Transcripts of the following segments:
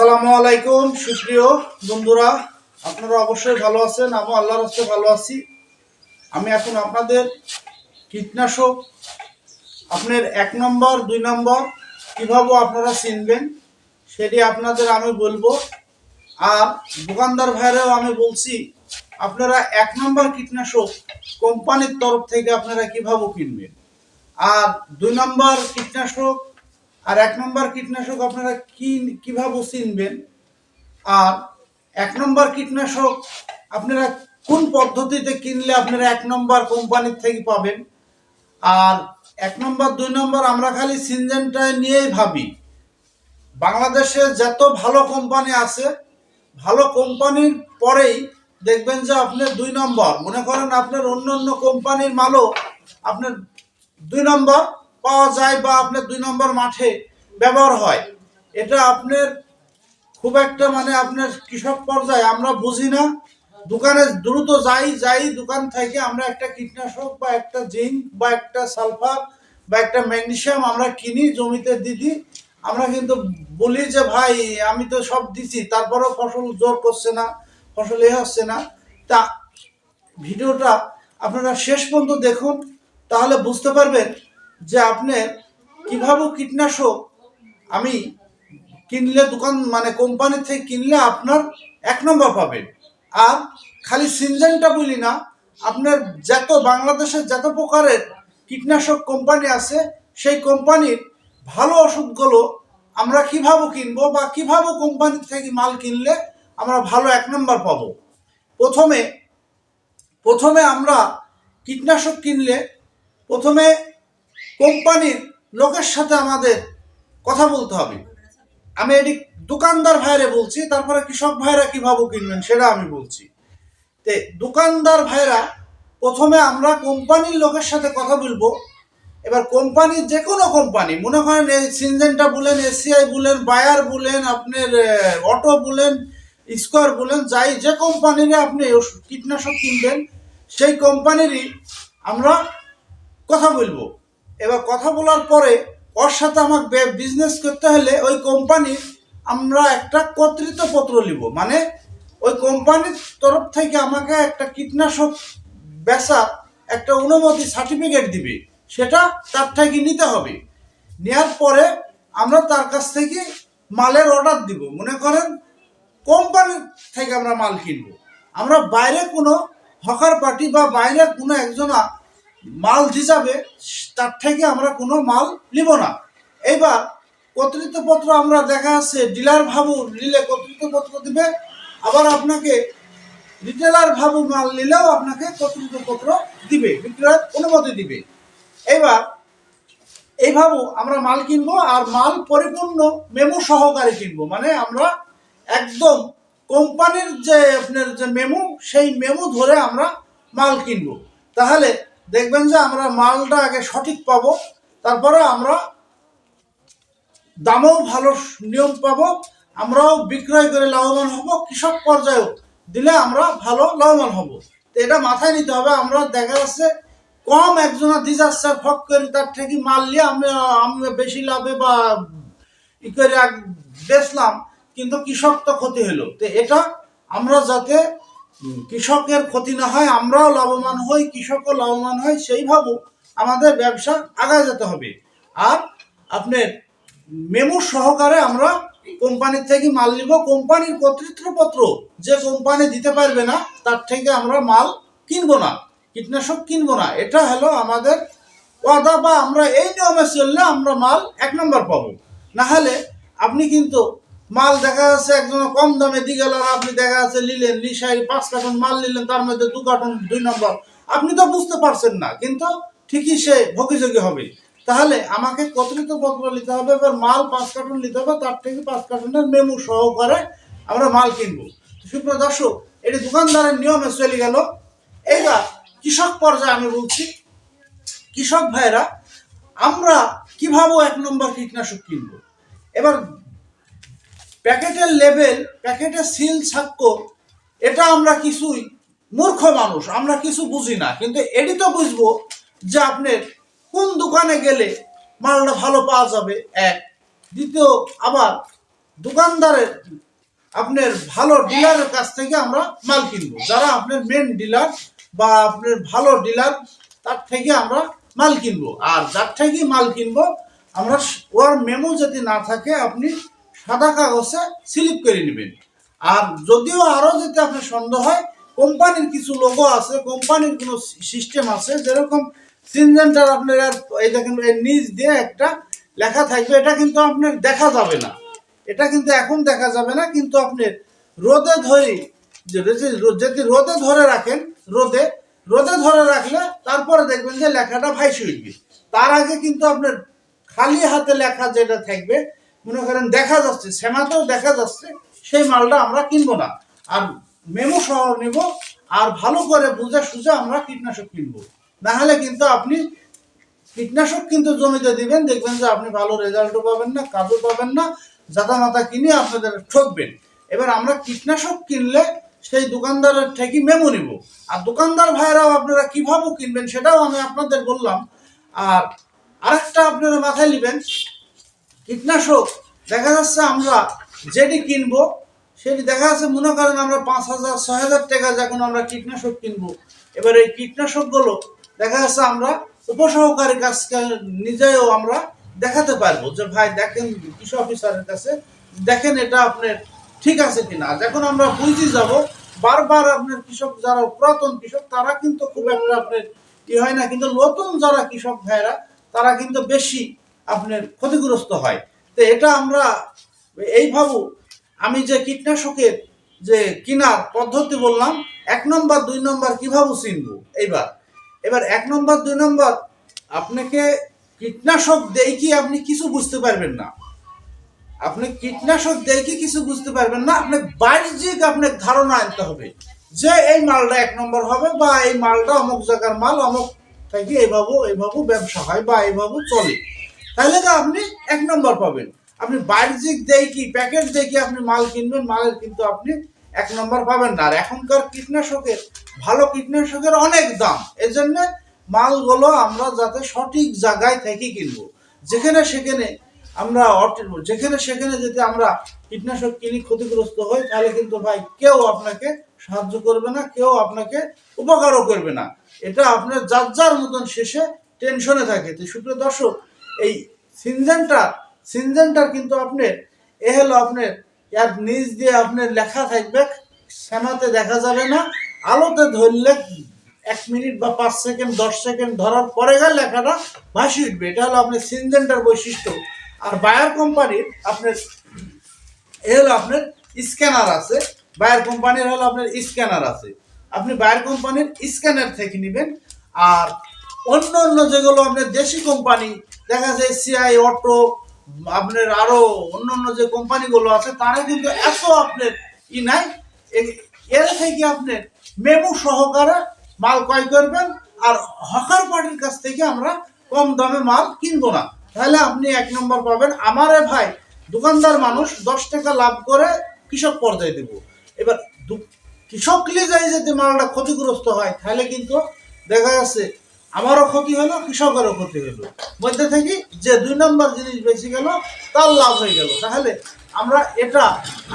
আসসালামু আলাইকুম, সুপ্রিয় বন্ধুরা। আপনারা অবশ্যই ভালো আছেন আমি আল্লাহর হস্তে ভালো আছি। আমি এখন আপনাদের কীটনাশক, আপনার এক নম্বর, দুই নম্বর, কীভাবে আপনারা চিনবেন সেটি আপনাদের আমি বলব। আর দোকানদার ভাইরাও আমি বলছি, আপনারা এক নম্বর কীটনাশক কোম্পানির তরফ থেকে আপনারা কীভাবে কিনবেন? আর দুই নম্বর কীটনাশক আর এক নম্বর কীটনাশক আপনারা কি, কীভাবে চিনবেন? আর এক নম্বর কীটনাশক আপনারা কোন পদ্ধতিতে কিনলে আপনারা এক নম্বর কোম্পানির থেকে পাবেন? আর এক নম্বর, দুই নম্বর আমরা খালি সিনজেনটায় নিয়েই ভাবি। বাংলাদেশে যত ভালো কোম্পানি আছে, ভালো কোম্পানির পরেই দেখবেন যে আপনার দুই নম্বর। মনে করেন আপনার অন্য অন্য কোম্পানির মালও আপনার দুই নম্বর। পাওয়া যায় বা আপনার দুই নম্বর মাঠে ব্যবহার হয়। এটা আপনার খুব একটা মানে আপনার কৃষক পর্যায়ে আমরা বুঝি না। দোকানে দ্রুত যাই যাই দোকান থেকে আমরা একটা কীটনাশক বা একটা জিঙ্ক বা একটা সালফার বা একটা ম্যাগনেশিয়াম আমরা কিনি জমিতে দিদি। আমরা কিন্তু বলি যে, ভাই, আমি তো সব দিছি, তারপরেও ফসল জোর করছে না, ফসল এ হচ্ছে না। তা ভিডিওটা আপনারা শেষ পর্যন্ত দেখুন, তাহলে বুঝতে পারবেন যে আপনি কীভাবে কীটনাশক আমি কিনলে দোকান মানে কোম্পানি থেকে কিনলে আপনার এক নম্বর পাবেন। আর খালি সিনজেনটা বলি না, আপনার যত বাংলাদেশের যত প্রকারের কীটনাশক কোম্পানি আছে, সেই কোম্পানির ভালো ওষুধগুলো আমরা কীভাবে কিনবো বা কীভাবে কোম্পানি থেকে মাল কিনলে আমরা ভালো এক নম্বর পাবো। প্রথমে প্রথমে আমরা কীটনাশক কিনলে প্রথমে কোম্পানির লোকের সাথে আমাদের কথা বলতে হবে। আমি এটি দোকানদার ভাইরে বলছি, তারপরে কৃষক ভাইরা কীভাবে কিনবেন সেটা আমি বলছি। তে দোকানদার ভাইরা প্রথমে আমরা কোম্পানির লোকের সাথে কথা বলব। এবার কোম্পানির যে কোনো কোম্পানি, মনে করেন সিনজেনটা বলেন, এসিআই বলেন, বায়ার বলেন, আপনার অটো বলেন, স্কোয়ার বলেন, যাই যে কোম্পানির আপনি কীটনাশক কিনবেন, সেই কোম্পানিরই আমরা কথা বলব। এবার কথা বলার পরে ওর সাথে আমাকে বিজনেস করতে হলে ওই কোম্পানির আমরা একটা কর্তৃত্ব পত্র নিব মানে ওই কোম্পানির তরফ থেকে আমাকে একটা কীটনাশক বেচা, একটা অনুমতি সার্টিফিকেট দিবে। সেটা তার থেকে নিতে হবে। নেওয়ার পরে আমরা তার কাছ থেকে মালের অর্ডার দিব। মনে করেন কোম্পানির থেকে আমরা মাল কিনবো। আমরা বাইরে কোনো হকার পার্টি বা বাইরে কোনো একজনা মাল হিসাবে তার থেকে আমরা কোনো মাল নিব না। এইবার কর্তৃত্বপত্র আমরা দেখা যাচ্ছে ডিলার ভাবু নিলে কর্তৃত্বপত্র দিবে, আবার আপনাকে রিটেলার ভাবু মাল নিলেও আপনাকে কর্তৃত্বপত্র দিবে বিক্রয়ের অনুমতি দিবে। এবার এইভাবে আমরা মাল কিনবো আর মাল পরিপূর্ণ মেমো সহকারে কিনবো। মানে আমরা একদম কোম্পানির যে আপনার যে মেমো, সেই মেমো ধরে আমরা মাল কিনবো। তাহলে দেখবেন যে আমরা মালটা আগে সঠিক পাবো, তারপরে আমরা দামও ভালো নিয়ম পাব, আমরাও বিক্রয় করে লাভবান হব, কৃষক পর্যায়েও দিলে আমরা ভালো লাভবান হব। তো এটা মাথায় নিতে হবে, আমরা দেখা যাচ্ছে কম একজনা দিজাচ্ছে ফক করে, তার থেকে মাল নিয়ে আমি আমি বেশি লাভে বা ই করে বেচলাম, কিন্তু কৃষক তো ক্ষতি হলো। তো এটা আমরা যাতে কৃষকের ক্ষতি না হয়, আমরাও লাভবান হই, কৃষকও লাভবান হয় সেইভাবে আমাদের ব্যবসা আগায় যেতে হবে। আর আপনার মেমো সহকারে আমরা কোম্পানির থেকে মাল নিব। কোম্পানির কর্তৃত্বপত্র যে কোম্পানি দিতে পারবে না, তার থেকে আমরা মাল কিনবো না, কীটনাশক কিনবো না। এটা হলো আমাদের ওয়াদা বা আমরা এই নিয়মে চললে আমরা মাল এক নম্বর পাবো। না হলে আপনি কিন্তু মাল দেখা যাচ্ছে একজন কম দামে দিয়ে গেল আর আপনি দেখা যাচ্ছে নিলেন লিসাই পাঁচ কার্টন মাল নিলেন, তার মধ্যে দু কার্টন দুই নম্বর। আপনি তো বুঝতে পারছেন না, কিন্তু ঠিকই সে ভোগীযোগী হবে। তাহলে আমাকে কর্তৃত্বপত্র নিতে হবে? এবার মাল পাঁচ কার্টন নিতে হবে, তার থেকে পাঁচ কার্টনের মেমু সহকারে আমরা মাল কিনবো। সুপ্রিয় দর্শক, এটি দোকানদারের নিয়মে চলে গেল। এইবার কৃষক পর্যায়ে আমি বলছি, কৃষক ভাইরা আমরা কীভাবে এক নম্বর কীটনাশক কিনবো? এবার প্যাকেটের লেভেল প্যাকেটের সিল স্বাক্ষর এটা আমরা কিছুই মূর্খ মানুষ, আমরা কিছু বুঝি না। কিন্তু এটি তো বুঝব যে আপনার কোন দোকানে গেলে মালটা ভালো পাওয়া যাবে, এক। দ্বিতীয়, আবার দোকানদারের, আপনার ভালো ডিলারের কাছ থেকে আমরা মাল কিনবো। যারা আপনার মেন ডিলার বা আপনার ভালো ডিলার তার থেকে আমরা মাল কিনবো। আর যার থেকে মাল কিনবো, আমরা ওর মেমো যদি না থাকে, আপনি সাদা কাগজে স্লিপ করে নেবেন। আর যদিও আরও যদি আপনার সন্দেহ হয়, কোম্পানির কিছু লোগো আছে, কোম্পানির কোনো সিস্টেম আছে, যেরকম সিনজেন্টার আপনার এই দেখেন এর নিচ দিয়ে একটা লেখা থাকবে, এটা কিন্তু আপনার দেখা যাবে না। এটা কিন্তু এখন দেখা যাবে না, কিন্তু আপনি রোদে ধরে যদি রোদে ধরে রাখেন, রোদে রোদে ধরে রাখলে তারপরে দেখবেন যে লেখাটা ভাইসে উঠবে তার আগে কিন্তু আপনার খালি হাতে লেখা যেটা থাকবে মনে করেন দেখা যাচ্ছে সেমাতেও দেখা যাচ্ছে, সেই মালটা আমরা কিনবো না। আর মেমো সহ নেব, আর ভালো করে বুঝে সুঝে আমরা কীটনাশক কিনবো। না হলে কিন্তু আপনি কীটনাশক কিন্তু জমিতে দিবেন, দেখবেন যে আপনি ভালো রেজাল্টও পাবেন না, কাজও পাবেন না জাতা মাথা কিনে আপনাদের ঠকবেন। এবার আমরা কীটনাশক কিনলে সেই দোকানদারের থেকে মেমো নিব। আর দোকানদার ভাইরাও আপনারা কীভাবে কিনবেন সেটাও আমি আপনাদের বললাম। আর আরেকটা আপনারা মাথায় নেবেন কীটনাশক। দেখা যাচ্ছে আমরা যেটি কিনবো, সেটি দেখা যাচ্ছে মনে করেন আমরা পাঁচ হাজার, ছয় হাজার টাকা যখন আমরা কীটনাশক কিনবো। এবার এই কীটনাশকগুলো দেখা যাচ্ছে আমরা উপসহকারী কাছকে নিজেও আমরা দেখাতে পারব যে, ভাই, দেখেন কৃষি অফিসারের কাছে, দেখেন এটা আপনার ঠিক আছে কিনা। যখন আমরা বুঝতে যাব, বারবার আপনার কৃষক যারা পুরাতন কৃষক, তারা কিন্তু খুব একটা আপনার ই হয় না। কিন্তু নতুন যারা কৃষক ভাইরা তারা কিন্তু বেশি আপনার ক্ষতিগ্রস্ত হয়। তো এটা আমরা এই ভাবু, আমি যে কীটনাশকের যে কিনার পদ্ধতি বললাম, এক নম্বর, দুই নম্বর কীভাবে চিনবো এইবার, এবার এক নম্বর, দুই নম্বর, আপনাকে কীটনাশক দেই কি আপনি কিছু বুঝতে পারবেন না। আপনি কীটনাশক দেখে কিছু বুঝতে পারবেন না আপনি বাণিজ্যিক আপনার ধারণা আনতে হবে। যে এই মালটা এক নম্বর হবে বা এই মালটা অমুক জায়গার মাল, অমুক থেকে এইভাবে এইভাবে ব্যবসা হয় বা এইভাবে চলে। তাহলে তো আপনি এক নম্বর পাবেন। আপনি বাহ্যিক দেখি প্যাকেট দেখি আপনি মাল কিনবেন, মালের কিন্তু আপনি এক নম্বর পাবেন না। আর এখনকার কীটনাশকের, ভালো কীটনাশকের অনেক দাম। এই জন্য মালগুলো আমরা যাতে সঠিক জায়গায় থেকে কিনবো। যেখানে সেখানে আমরা যেখানে সেখানে যদি আমরা কীটনাশক কিনি, ক্ষতিগ্রস্ত হই, তাহলে কিন্তু ভাই কেউ আপনাকে সাহায্য করবে না, কেউ আপনাকে উপকারও করবে না। এটা আপনার যার যার মতন শেষে টেনশনে থাকে। তো সুপ্রিয় দর্শক এই সিনজেন্টার সিনজেন্টার কিন্তু আপনার, এ হলো আপনার, এর নিচ দিয়ে আপনার লেখা থাকবে, সেনাতে দেখা যাবে না, আলোতে ধরলে এক মিনিট বা পাঁচ সেকেন্ড, দশ সেকেন্ড ধরার পরে গেলে লেখাটা ভাসি উঠবে। এটা হলো আপনার সিনজেন্টার বৈশিষ্ট্য। আর বায়ার কোম্পানির আপনার, এ হলো আপনার স্ক্যানার আছে। বায়ার কোম্পানির হলো আপনার স্ক্যানার আছে। আপনি বায়ার কোম্পানির স্ক্যানার থেকে নেবেন। আর অন্য অন্য যেগুলো আপনার দেশি কোম্পানি দেখা যায় সিআই অটো আপনার আরও অন্য অন্য যে কোম্পানিগুলো আছে, তারা কিন্তু এত আপনার ই নাই। এর থেকে আপনি মেমু সহকারে মাল ক্রয় করবেন আর হকার পার্টির কাছ থেকে আমরা কম দামে মাল কিনবো না। তাহলে আপনি এক নম্বর পাবেন, আমারে ভাই দোকানদার মানুষ দশ টাকা লাভ করে কৃষক পর্যায়ে দেব। এবার কৃষক যাই যদি মালটা ক্ষতিগ্রস্ত হয়, তাহলে কিন্তু দেখা যাচ্ছে আমারও ক্ষতি হলো, কৃষকেরও ক্ষতি হলো। মধ্যে থেকে, যে দুই নম্বর জিনিস বেশি গেল, তার লাভ হয়ে গেল। তাহলে আমরা এটা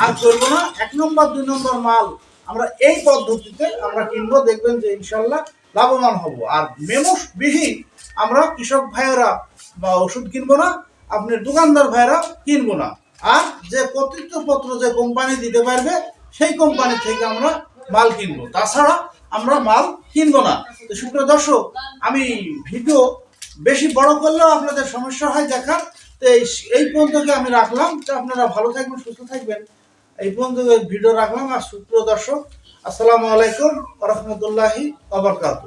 আর করব না। এক নম্বর, দুই নম্বর মাল আমরা এই পদ্ধতিতে আমরা কিনবো, দেখবেন যে ইনশাল্লাহ লাভবান হব। আর মেমুস বিহীন আমরা কৃষক ভাইয়েরা বা ওষুধ কিনবো না, আপনি দোকানদার ভাইয়েরা কিনবো না। আর যে কর্তৃত্বপত্র যে কোম্পানি দিতে পারবে, সেই কোম্পানি থেকে আমরা মাল কিনবো। তাছাড়া আমরা মাল কিনবো না। তো শুক্র দর্শক, আমি ভিডিও বেশি বড় করলেও আপনাদের সমস্যা হয় দেখার। তো এই পর্যন্ত আমি রাখলাম। তো আপনারা ভালো থাকবেন, সুস্থ থাকবেন। এই পর্যন্ত ভিডিও রাখলাম। আর শুক্র দর্শক, আসসালামু আলাইকুম রহমতুল্লাহি আবরকাত